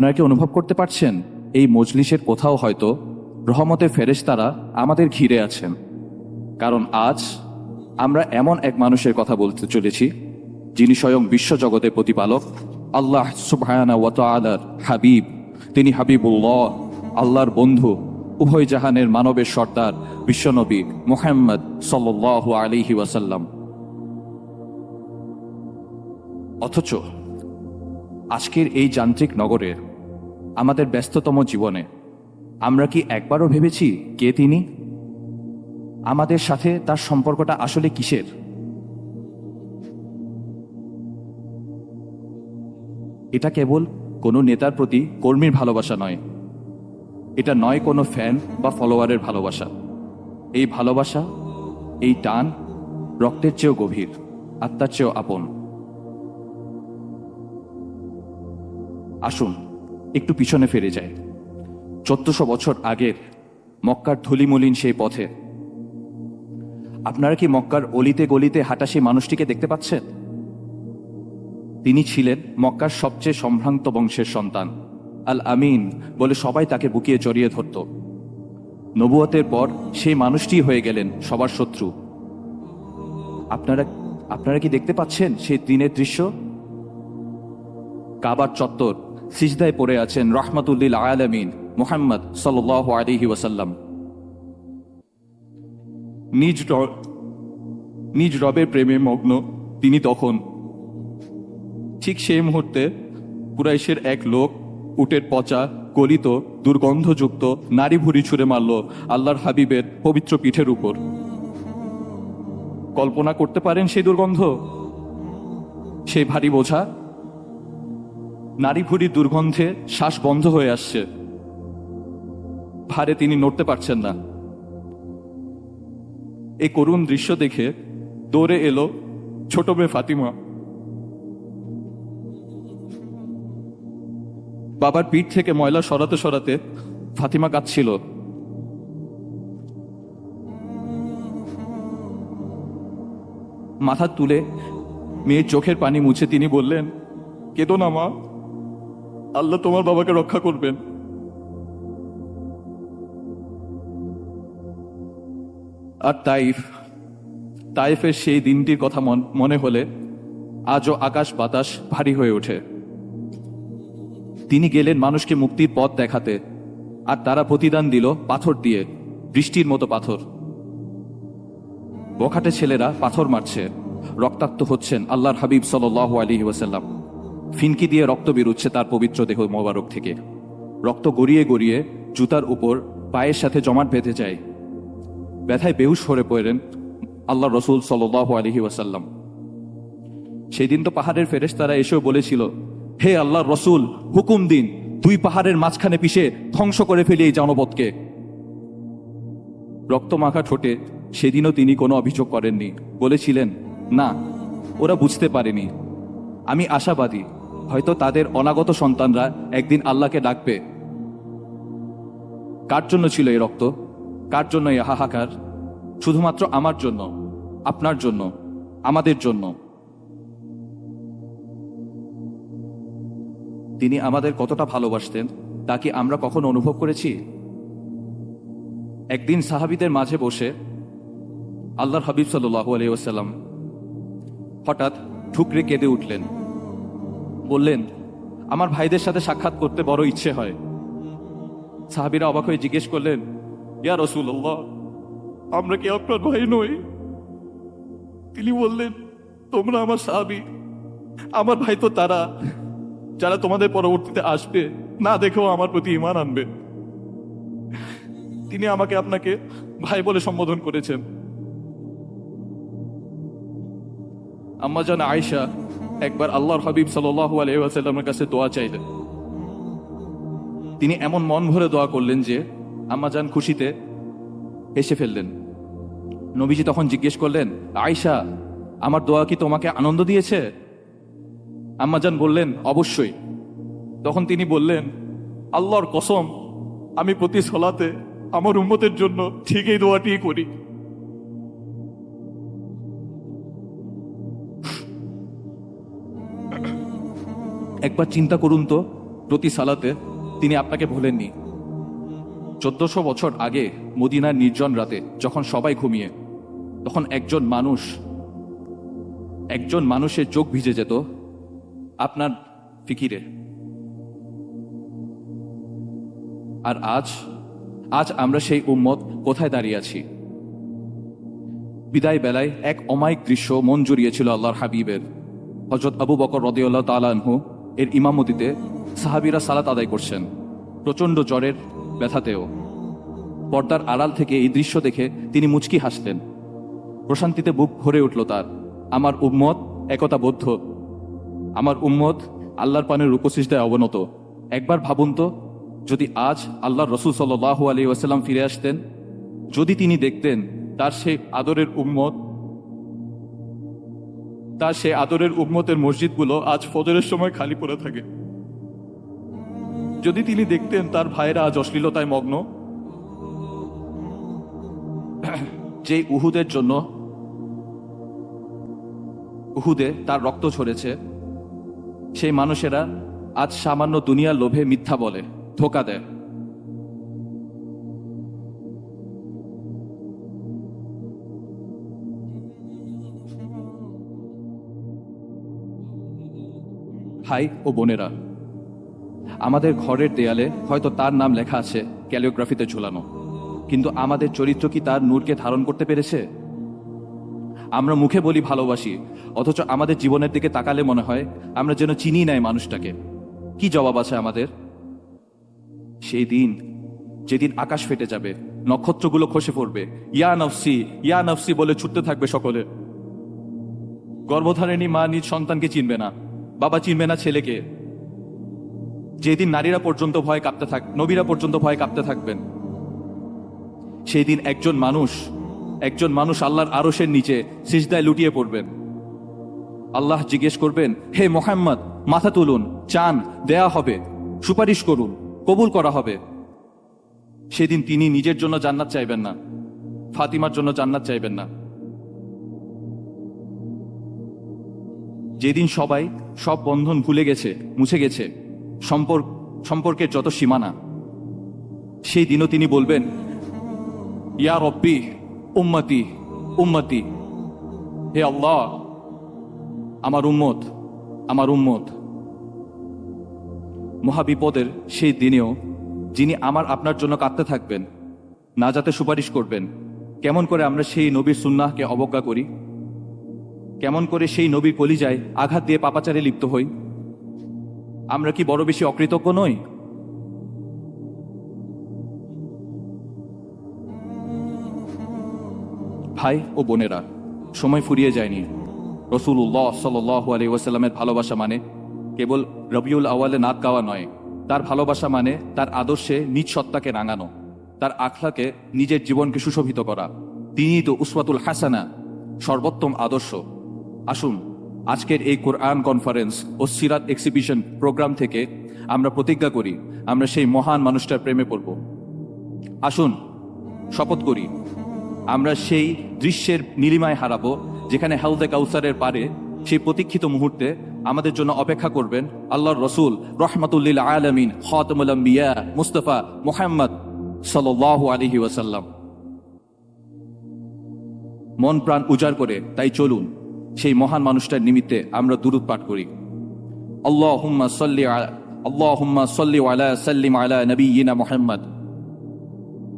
আপনারা কি অনুভব করতে পারছেন? এই মজলিসের কোথাও হয়তো রহমতের ফেরেশতারা আমাদের ঘিরে আছেন। কারণ আজ আমরা এমন এক মানুষের কথা বলতে চলেছি, যিনি স্বয়ং বিশ্বজগতের প্রতিপালক, আল্লাহ সুবহানা ওয়া তাআলার হাবিব। তিনি হাবিবুল্লাহ, আল্লাহর বন্ধু, উভয় জাহানের মানবের সর্দার, বিশ্বনবী মুহাম্মদ সাল্লাল্লাহু আলাইহি ওয়াসাল্লাম। অথচ আজকের এই যান্ত্রিক নগরে আমাদের ব্যস্ততম জীবনে। আমরা কি একবারও ভেবেছি কে তিনি? আমাদের সাথে তার সম্পর্কটা আসলে কিসের? এটা কেবল কোনো নেতার প্রতি কর্মীর ভালোবাসা নয়। এটা নয় কোনো ফ্যান বা ফলোয়ারের ভালোবাসা। এই ভালোবাসা, এই টান রক্তের চেয়েও গভীর, আত্মার চেয়েও আপন। আসুন একটু পিছনে ফিরে যায়। চোদ্দশো বছর আগের মক্কার ধুলিমলিন সেই পথে। আপনারা কি মক্কার অলিতে গলিতে হাঁটা সেই মানুষটিকে দেখতে পাচ্ছেন? তিনি ছিলেন মক্কার সবচেয়ে সম্ভ্রান্ত বংশের সন্তান। আল আমিন বলে সবাই তাকে বুকিয়ে জড়িয়ে ধরত। নবুয়তের পর সেই মানুষটি হয়ে গেলেন সবার শত্রু। আপনারা আপনারা কি দেখতে পাচ্ছেন সেই দিনের দৃশ্য? কাবার চত্বর। সিজদায় পড়ে আছেন রহমাতুল্লিল আলামিন মুহাম্মদ সাল্লাহ আলিহি ওয়াসাল্লাম। নিজ নিজ রবের প্রেমে মগ্ন, তিনি তখন ঠিক সেই মুহূর্তে কুরাইশের এক লোক উটের পচা, গলিত, দুর্গন্ধযুক্ত নারী ভুড়ি ছুঁড়ে মারল আল্লাহর হাবিবের পবিত্র পিঠের উপর। কল্পনা করতে পারেন সেই দুর্গন্ধ? সেই ভারী বোঝা? নারী ভুড়ির দুর্গন্ধে শ্বাস বন্ধ হয়ে আসছে। ভারে তিনি নড়তে পারছেন না। এই করুণ দৃশ্য দেখে দৌড়ে এলো ছোট মেয়ে ফাতিমা। বাবার পিঠ থেকে ময়লা সরাতে সরাতে ফাতিমা কাঁদছিল। মাথা তুলে মেয়ের চোখের পানি মুছে তিনি বললেন, কেঁদো না মা। আল্লাহ তোমার বাবাকে রক্ষা করবেন। আর তাইফ, তাইফের সেই দিনটির কথা মন- হলে আজও আকাশ বাতাস ভারী হয়ে ওঠে। তিনি গেলেন মানুষকে মুক্তির পথ দেখাতে, আর তারা প্রতিদান দিল পাথর দিয়ে, বৃষ্টির মতো পাথর। বখাটে ছেলেরা পাথর মারছে, রক্তাক্ত হচ্ছেন আল্লাহর হাবিব সাল আলী ওয়াসাল্লাম। ফিনকি দিয়ে রক্ত বেরোচ্ছে তার পবিত্র দেহ মোবারক থেকে। রক্ত গড়িয়ে গড়িয়ে জুতার উপর পায়ের সাথে জমাট বেঁধে যায়। ব্যথায় বেহুশ হয়ে পড়েন আল্লাহ রসুল সাল আলহি ওয়াসাল্লাম। সেই দিন তো পাহাড়ের ফেরেশ তারা এসেও বলেছিল, হে আল্লাহ রসুল, হুকুম দিন, দুই পাহাড়ের মাঝখানে পিষে ধ্বংস করে ফেলি এই জনপদকে। রক্তমাখা ঠোঁটে সেদিনও তিনি কোনো অভিযোগ করেননি। বলেছিলেন, না, ওরা বুঝতে পারেনি। আমি আশাবাদী হয়তো তাদের অনাগত সন্তানরা একদিন আল্লাহকে ডাকবে। কার জন্য ছিল এই রক্ত? কার জন্য এই হাহাকার? শুধুমাত্র আমার জন্য, আপনার জন্য, আমাদের জন্য। তিনি আমাদের কতটা ভালোবাসতেন, তা কি আমরা কখনো অনুভব করেছি? একদিন সাহাবিদের মাঝে বসে আল্লাহর হাবিব সাল্লাহ আলাইসাল্লাম হঠাৎ ঠুকরে কেঁদে উঠলেন। বললেন, আমার ভাইদের সাথে সাক্ষাৎ করতে বড় ইচ্ছে হয়। সাহাবিরা অবাক হয়ে জিজ্ঞেস করলেন, ইয়া রসুল্লাহ আমরা কি আপনার ভাই নই? তিনি বললেন, তোমরা আমার সাহাবি, আমার ভাই তো তারা। যারা তোমাদের পরবর্তীতে আসবে, না দেখেও আমার প্রতি ইমান আনবে। তিনি আমাকে আপনাকে ভাই বলে সম্বোধন করেছেন। আম্মা জান আয়সা একবার আল্লাহর হাবিব সাল্লাহ আলহামের কাছে দোয়া চাইলেন। তিনি এমন মন ভরে দোয়া করলেন যে, আম্মা জান খুশিতে হেসে ফেললেন। নবীজি তখন জিজ্ঞেস করলেন আয়সা আমার দোয়া কি তোমাকে আনন্দ দিয়েছে? আম্মাজান বললেন, অবশ্যই। তখন তিনি বললেন, আল্লাহর কসম, আমি প্রতি সলাতে আমার উন্মতের জন্য ঠিক এই দোয়াটি করি। একবার চিন্তা করুন তো, প্রতি সালাতে তিনি আপনাকে ভোলেননি। চোদ্দশো বছর আগে মদিনার নির্জন রাতে যখন সবাই ঘুমিয়ে, তখন একজন মানুষ, একজন মানুষের চোখ ভিজে যেত আপনার ফিকিরে। আর আজ আজ আমরা সেই উম্মত কোথায় দাঁড়িয়ে আছি? বিদায় বেলায় এক অমায়িক দৃশ্য মন জুড়িয়েছিল আল্লাহর হাবিবের। হজরত আবু বকর রদিউল্লাহ তালানহু এর ইমামতিতে সাহাবিরা সালাত আদায় করছেন। প্রচণ্ড জ্বরের ব্যথাতেও। পর্দার আড়াল থেকে এই দৃশ্য দেখে তিনি মুচকি হাসলেন। প্রশান্তিতে বুক ভরে উঠল তার, আমার উম্মত একতা বদ্ধ আমার উম্মত আল্লাহর পানের উপসিষ্টায় অবনত। একবার ভাবুন তো, যদি আজ আল্লাহর রসুল সাল্লাহ আলী ওয়াসাল্লাম ফিরে আসতেন, যদি তিনি দেখতেন তার সেই আদরের উম্মত তার সে আদরের উম্মতের মসজিদগুলো আজ ফজরের সময় খালি পড়ে থাকে। যদি তিনি দেখতেন তার ভাইয়েরা আজ অশ্লীলতায় মগ্ন। যে উহুদের জন্য উহুদে তার রক্ত ঝরেছে, সেই মানুষেরা আজ সামান্য দুনিয়ার লোভে মিথ্যা বলে, ধোকা দেয়। ভাই ও বোনেরা। আমাদের ঘরের দেয়ালে হয়তো তার নাম লেখা আছে, ক্যালিওগ্রাফিতে ঝুলানো। কিন্তু আমাদের চরিত্র কি তার নূরকে ধারণ করতে পেরেছে? আমরা মুখে বলি ভালোবাসি, অথচ আমাদের জীবনের দিকে তাকালে মনে হয় আমরা যেন চিনি নাই মানুষটাকে। কি জবাব আছে আমাদের? সেই দিন, যেদিন আকাশ ফেটে যাবে, নক্ষত্রগুলো খসে পড়বে। ইয়া নফসি ইয়া নফসি বলে ছুটতে থাকবে সকলে। গর্ভধারিণী মা নিজ সন্তানকে চিনবে না। বাবা চিনবে না ছেলেকে। যেদিন নারীরা পর্যন্ত ভয় কাঁপতে থাক, নবীরা পর্যন্ত ভয় কাঁপতে থাকবেন। সেই দিন একজন মানুষ একজন মানুষ আল্লাহর আরশের নিচে সিজদায় লুটিয়ে পড়বেন। আল্লাহ জিজ্ঞেস করবেন, হে মোহাম্মদ, মাথা তুলুন, চান, দেয়া হবে, সুপারিশ করুন, কবুল করা হবে। সেদিন তিনি নিজের জন্য জান্নাত চাইবেন না, ফাতিমার জন্য জান্নাত চাইবেন না। যেদিন সবাই সব বন্ধন ভুলে গেছে, মুছে গেছে, সম্পর্ক, সম্পর্কের যত সীমানা, সেই দিনও তিনি বলবেন, ইয়া রব্বি, উম্মতি উম্মতি, হে আল্লাহ, আমার উম্মত আমার উম্মত। মহাবিপদের সেই দিনেও যিনি আমার আপনার জন্য কাঁদতে থাকবেন, না যাতে সুপারিশ করবেন, কেমন করে আমরা সেই নবীর সুন্নাহকে অবজ্ঞা করি? কেমন করে সেই নবীর কলিজায় আঘাত দিয়ে পাপাচারে লিপ্ত হই? আমরা কি বড় বেশি অকৃতজ্ঞ নই? ভাই ও বোনেরা, সময় ফুরিয়ে যায়নি। রসুল্লাহ সাল আলী ওয়াসাল্লামের ভালোবাসা মানে কেবল রবিউল আওয়ালে নাক গাওয়া নয়, তার ভালোবাসা মানে তার আদর্শে নিজ সত্তাকে রাঙানো, তার আখলাকে নিজের জীবনকে সুশোভিত করা। তিনিই তো উসমাতুল হাসানা, সর্বোত্তম আদর্শ। আসুন, আজকের এই কোরআন কনফারেন্স ও সিরাত এক্সিবিশন প্রোগ্রাম থেকে আমরা প্রতিজ্ঞা করি, আমরা সেই মহান মানুষটার প্রেমে পড়ব। আসুন, শপথ করি, আমরা সেই দৃশ্যের নীলিমায় হারাবো, যেখানে হেলদে কাউসারের পারে সেই প্রতীক্ষিত মুহূর্তে আমাদের জন্য অপেক্ষা করবেন আল্লাহর রসুল রহমতুল্লিল আলমিন খতমুলম্বিয়া মুস্তফা মোহাম্মদ সাল আলহি ওয়াসাল্লাম। মন প্রাণ উজাড় করে তাই চলুন সেই মহান মানুষটার নিমিত্তে আমরা দুরুদ পাঠ করি আল্লাহ হুম্মা সল্লি আল্লাহ হুম্মা সল্লি আলা সাল্লিম আলা নবীনা মোহাম্মদ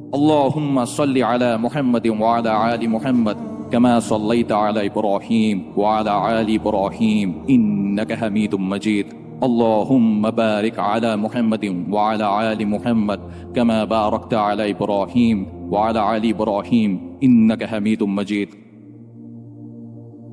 اللهم صل على محمد وعلى آل محمد كما صليت على إبراهيم وعلى آل إبراهيم إنك حميد مجيد اللهم بارك على محمد وعلى آل محمد كما باركت على إبراهيم وعلى آل إبراهيم إنك حميد مجيد